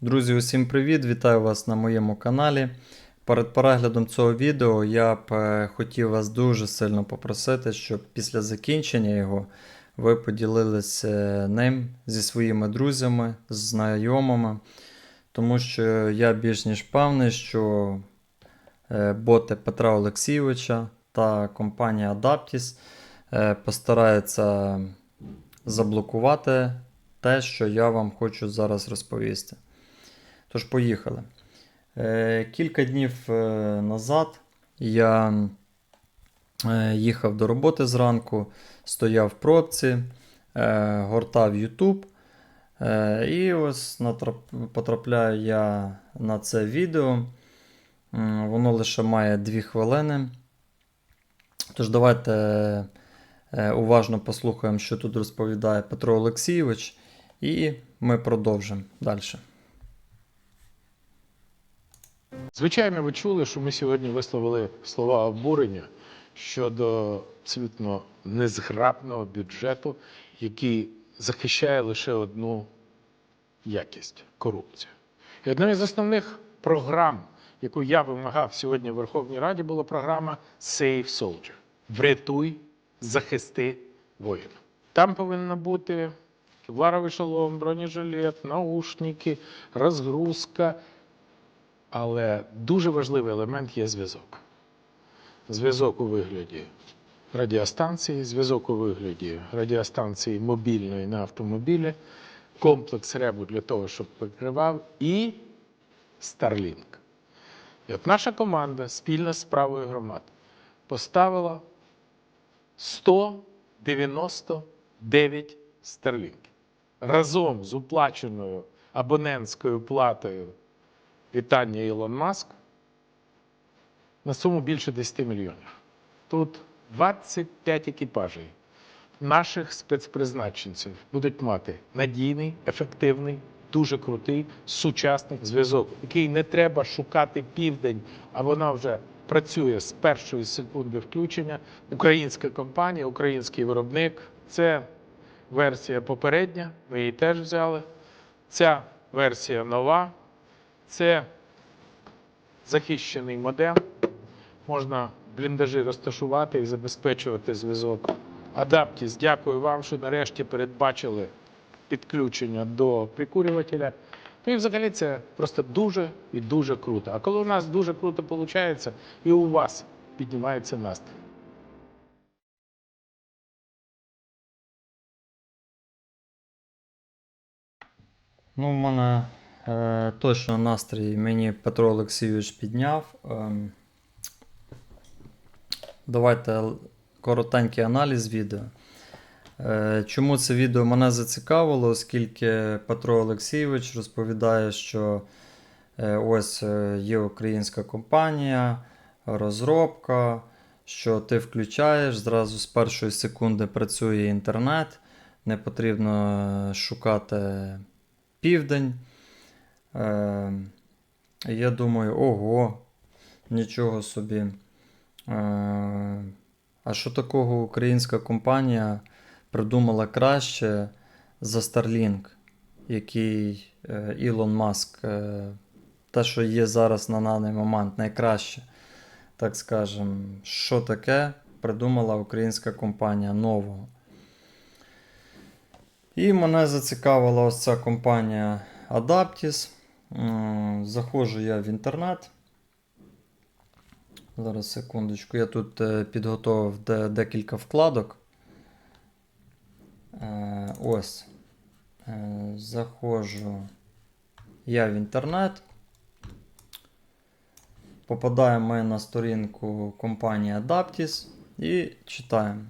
Друзі, усім привіт! Вітаю вас на моєму каналі. Перед переглядом цього відео я б е, хотів вас дуже сильно попросити, щоб після закінчення його ви поділилися ним зі своїми друзями, знайомими, тому що я більш ніж певний, що е, боти Петра Олексійовича та компанія Adaptis е, постараються заблокувати те, що я вам хочу зараз розповісти. Тож, поїхали. Е, Кілька днів е, назад я е, їхав до роботи зранку, стояв в пробці, гортав YouTube. І ось потрапляю я на це відео. Воно лише має 2 хвилини. Тож давайте уважно послухаємо, що тут розповідає Петро Олексійович, і ми продовжимо далі. Звичайно, ви чули, що ми сьогодні висловили слова обурення щодо абсолютно незграбного бюджету, який захищає лише одну якість корупцію. І одна із основних програм, яку я вимагав сьогодні в Верховній Раді, була програма Save Soldier. Врятуй, захисти воїна. Там повинна бути кевларовий шолом, бронежилет, наушники, розгрузка. Але дуже важливий елемент є зв'язок. Зв'язок у вигляді радіостанції, зв'язок у вигляді радіостанції мобільної на автомобілі, комплекс ребу для того, щоб прикривав, і Starlink. І от наша команда спільно з правою громад поставила 199 Starlink. Разом з уплаченою абонентською платою вітання Ілон Маск на суму більше 10 мільйонів. Тут 25 екіпажей наших спецпризначенців будуть мати надійний, ефективний, дуже крутий, сучасний зв'язок, який не треба шукати південь, а вона вже працює з першої секунди включення. Українська компанія, український виробник. Це версія попередня, ми її теж взяли. Ця версія нова. Це захищений модем. Можна бліндажі розташувати і забезпечувати зв'язок. Адаптіс, дякую вам, що нарешті передбачили підключення до прикурювателя. Ну і взагалі це просто дуже і дуже круто. А коли у нас дуже круто виходить, і у вас піднімається настрій. Ну, в мене точно настрій мені Петро Олексійович підняв. Ем, давайте коротенький аналіз відео. Е, чому це відео мене зацікавило, оскільки Петро Олексійович розповідає, що е, ось е, є українська компанія, розробка, що ти включаєш, зразу з першої секунди працює інтернет, не потрібно е, шукати південь. Е, я думаю, ого, нічого собі. Е, а що такого українська компанія придумала краще за Starlink, який е, Ілон Маск, е, те, що є зараз на даний момент, найкраще, так скажемо, що таке придумала українська компанія нового. І мене зацікавила ось ця компанія Adaptis. М, Заходжу я в інтернет. Зараз секундочку. Я тут е, підготував декілька вкладок. Е, Ось. Е, Заходжу я в інтернет. Попадаємо ми на сторінку компанії Adaptis і читаємо.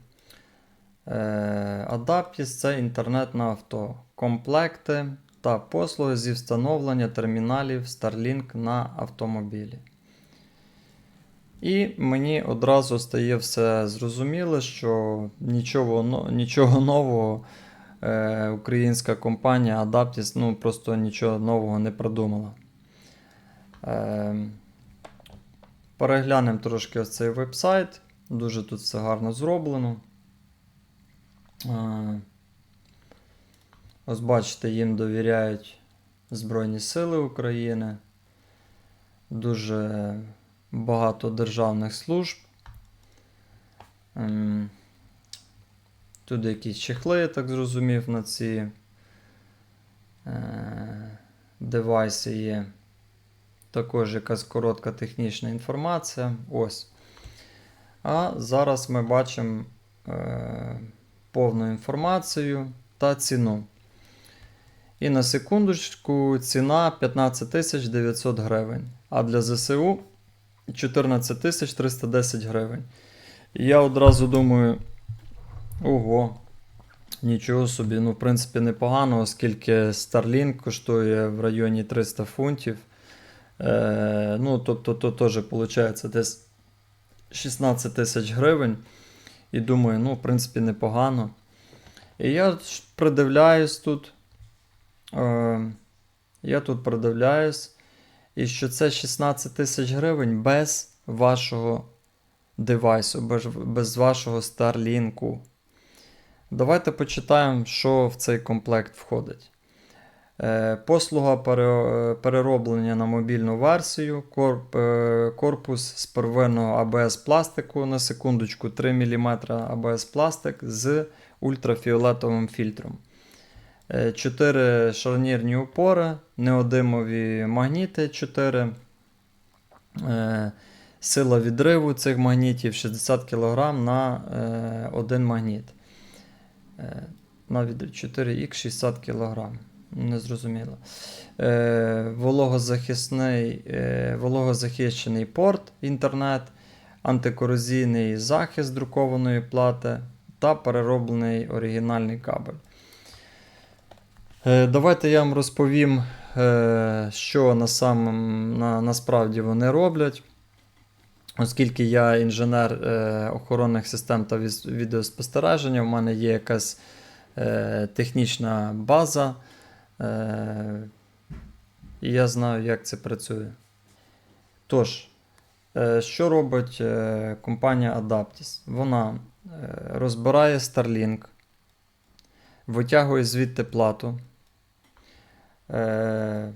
Е, Adaptis це інтернет на авто, комплекти та послуги зі встановлення терміналів Starlink на автомобілі. І мені одразу стає все зрозуміло, що нічого, нічого нового е, українська компанія Adaptis ну, просто нічого нового не придумала. Е, переглянемо трошки ось цей веб-сайт. Дуже тут все гарно зроблено. Е, Ось бачите, їм довіряють Збройні Сили України, дуже багато державних служб. Ем, Тут якісь чехли, я так зрозумів, на ці е, девайси є. Також якась коротка технічна інформація. Ось. А зараз ми бачимо е, повну інформацію та ціну. І на секундочку ціна 15 900 гривень. А для ЗСУ 14 310 гривень. І я одразу думаю. Ого. Нічого собі, ну, в принципі, непогано, оскільки Starlink коштує в районі 300 фунтів. Е, ну, тобто, то теж виходить десь 16 тисяч гривень. І думаю, ну, в принципі, непогано. І я придивляюсь тут. Е, я тут придивляюсь. І що це 16 тисяч гривень без вашого девайсу, без, без вашого Starlink. Давайте почитаємо, що в цей комплект входить. Е, Послуга перероблення на мобільну версію, е, корпус з первинного АБС пластику на секундочку 3 мм АБС пластик з ультрафіолетовим фільтром. 4 шарнірні упори, неодимові магніти 4. Е, Сила відриву цих магнітів 60 кг на е, один магніт. Е, на 4х 60 кг. Не зрозуміло. Е, вологозахисний, е, вологозахищений порт інтернет, антикорозійний захист друкованої плати та перероблений оригінальний кабель. Е, давайте я вам розповім, е, що на самом, на, насправді вони роблять. Оскільки я інженер е, охоронних систем та відеоспостереження, в мене є якась технічна база, і я знаю, як це працює. Тож, що робить компанія Adaptis? Вона розбирає Starlink, витягує звідти плату, е,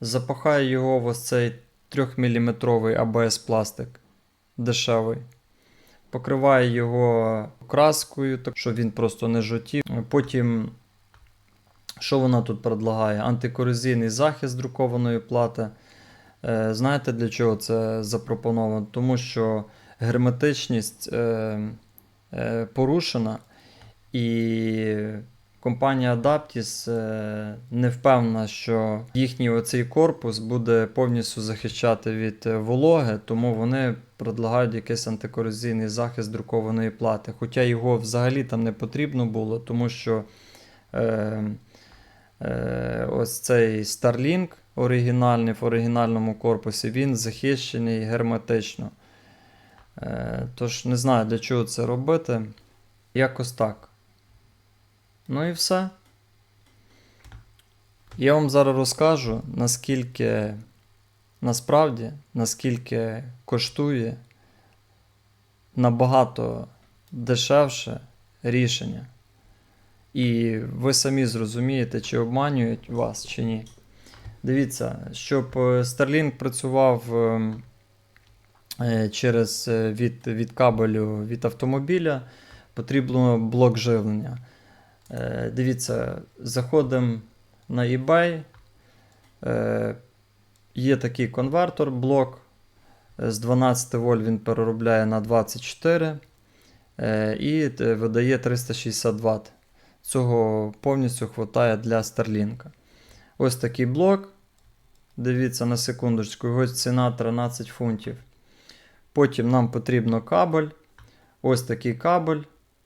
запахає його в ось цей 3-мм АБС пластик дешевий. Покриває його краскою, так що він просто не жовтів. Потім, що вона тут предлагає? Антикорозійний захист друкованої плати. Е, знаєте, для чого це запропоновано? Тому що герметичність е, е, порушена, і компанія Adaptis е, не впевнена, що їхній оцей корпус буде повністю захищати від е, вологи, тому вони предлагають якийсь антикорозійний захист друкованої плати. Хоча його взагалі там не потрібно було, тому що е, е, ось цей Starlink оригінальний в оригінальному корпусі, він захищений герметично. Е, тож не знаю, для чого це робити. Якось так. Ну і все. Я вам зараз розкажу, наскільки насправді, наскільки коштує набагато дешевше рішення. І ви самі зрозумієте, чи обманюють вас, чи ні. Дивіться, щоб е, Starlink працював ем, е, через е, від, від кабелю від автомобіля, потрібно блок живлення. Е, Дивіться, заходимо на eBay. Е, Є такий конвертор, блок. Е, З 12 вольт він переробляє на 24 е, і видає 360 Вт. Цього повністю вистачає для Starlink. Ось такий блок. Дивіться на секундочку, його ціна 13 фунтів. Потім нам потрібно кабель. Ось такий кабель.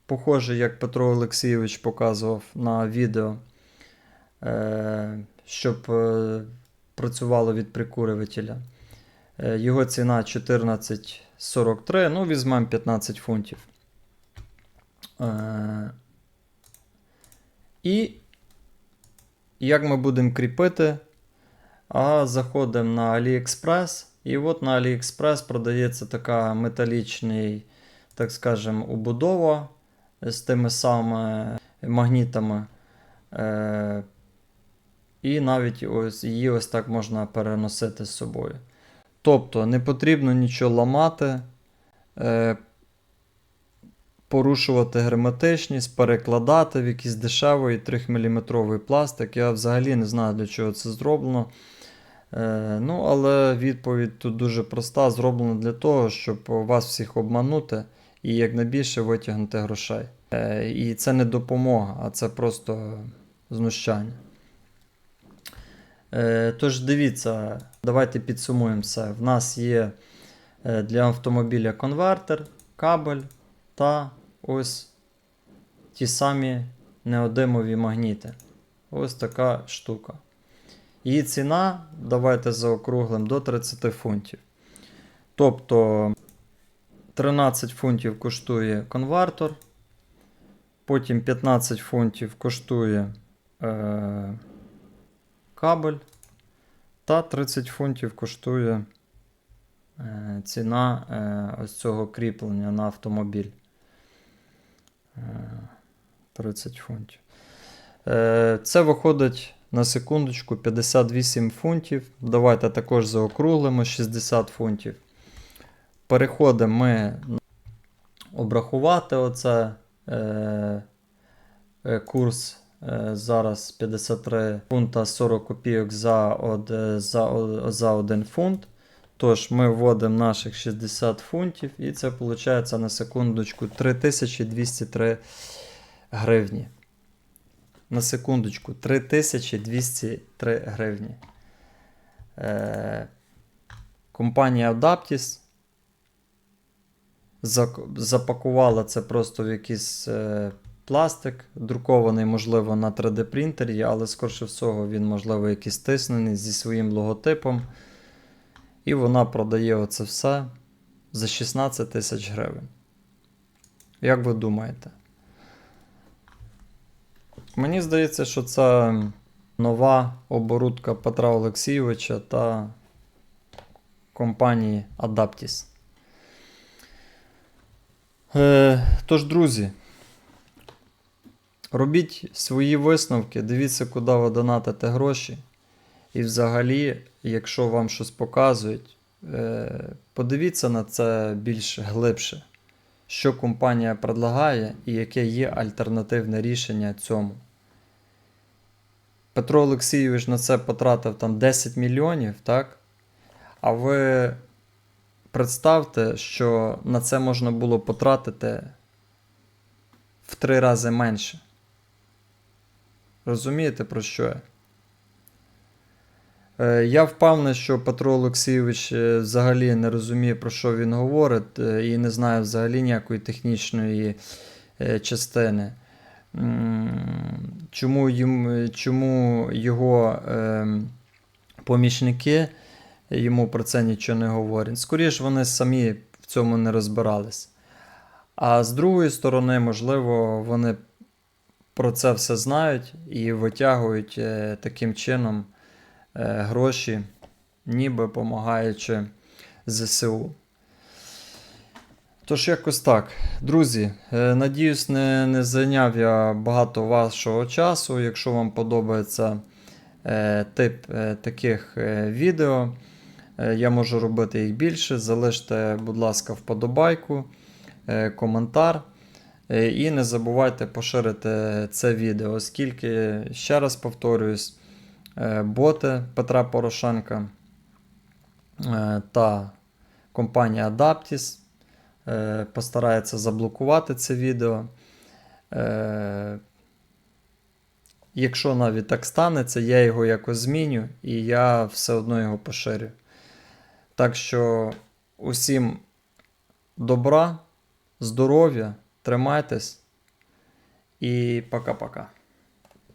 Похожий, як Петро Олексійович показував на відео, е, щоб е, працювало від прикурювателя. Е, Його ціна 14,43, ну, візьмемо 15 фунтів. І як ми будемо кріпити? А заходимо на AliExpress. І от на AliExpress продається така металічний, так скажемо, убудова з тими самими магнітами. Е, і навіть ось її ось так можна переносити з собою. Тобто не потрібно нічого ламати, е, порушувати герметичність, перекладати в якийсь дешевий 3-мм пластик. Я взагалі не знаю, для чого це зроблено. Е, ну, але відповідь тут дуже проста: зроблено для того, щоб вас всіх обманути і якнайбільше витягнути грошей. Е, і це не допомога, а це просто знущання. Е, тож дивіться, давайте підсумуємо все. В нас є е, для автомобіля конвертер, кабель та ось ті самі неодимові магніти. Ось така штука. Її ціна, давайте заокруглим, до 30 фунтів. Тобто 13 фунтів коштує конвертор, потім 15 фунтів коштує е, кабель, та 30 фунтів коштує е, ціна е, ось цього кріплення на автомобіль. Е, 30 фунтів. Е, це виходить на секундочку 58 фунтів. Давайте також заокруглимо 60 фунтів. Переходимо ми обрахувати оце е, е, курс е, зараз 53 фунта 40 копійок за, од, е, за, за 1 фунт. Тож ми вводимо наших 60 фунтів, і це виходить на секундочку 3203 гривні. На секундочку, 3203 гривні. Е, компанія Adaptis запакувала це просто в якийсь е, пластик, друкований, можливо, на 3D принтері, але скорше всього він, можливо, якийсь тиснений зі своїм логотипом. І вона продає оце все за 16 тисяч гривень. Як ви думаєте? Мені здається, що це нова оборудка Петра Олексійовича та компанії Adaptis. Е, тож, друзі, робіть свої висновки, дивіться, куди ви донатите гроші. І взагалі, якщо вам щось показують, е, подивіться на це більш глибше, що компанія предлагає і яке є альтернативне рішення цьому. Петро Олексійович на це потратив там 10 мільйонів, так? А ви представте, що на це можна було потратити в три рази менше. Розумієте, про що я? Е, Я впевнений, що Петро Олексійович е, взагалі не розуміє, про що він говорить, е, і не знає взагалі ніякої технічної частини. Чому, чому його ем, помічники йому про це нічого не говорять? Скоріше, вони самі в цьому не розбирались. А з другої сторони, можливо, вони про це все знають і витягують е, таким чином е, гроші, ніби допомагаючи ЗСУ. Тож, якось так. Друзі, е, надіюсь, не, не зайняв я багато вашого часу. Якщо вам подобається е, тип е, таких е, відео, я можу робити їх більше. Залиште, будь ласка, вподобайку, е, коментар. Е, І не забувайте поширити це відео, оскільки, ще раз повторююсь, е, боти Петра Порошенка е, та компанія Adaptis е, постарається заблокувати це відео. Е, Якщо навіть так станеться, я його якось зміню і я все одно його поширю. Так що усім добра, здоров'я, тримайтесь і пока-пока.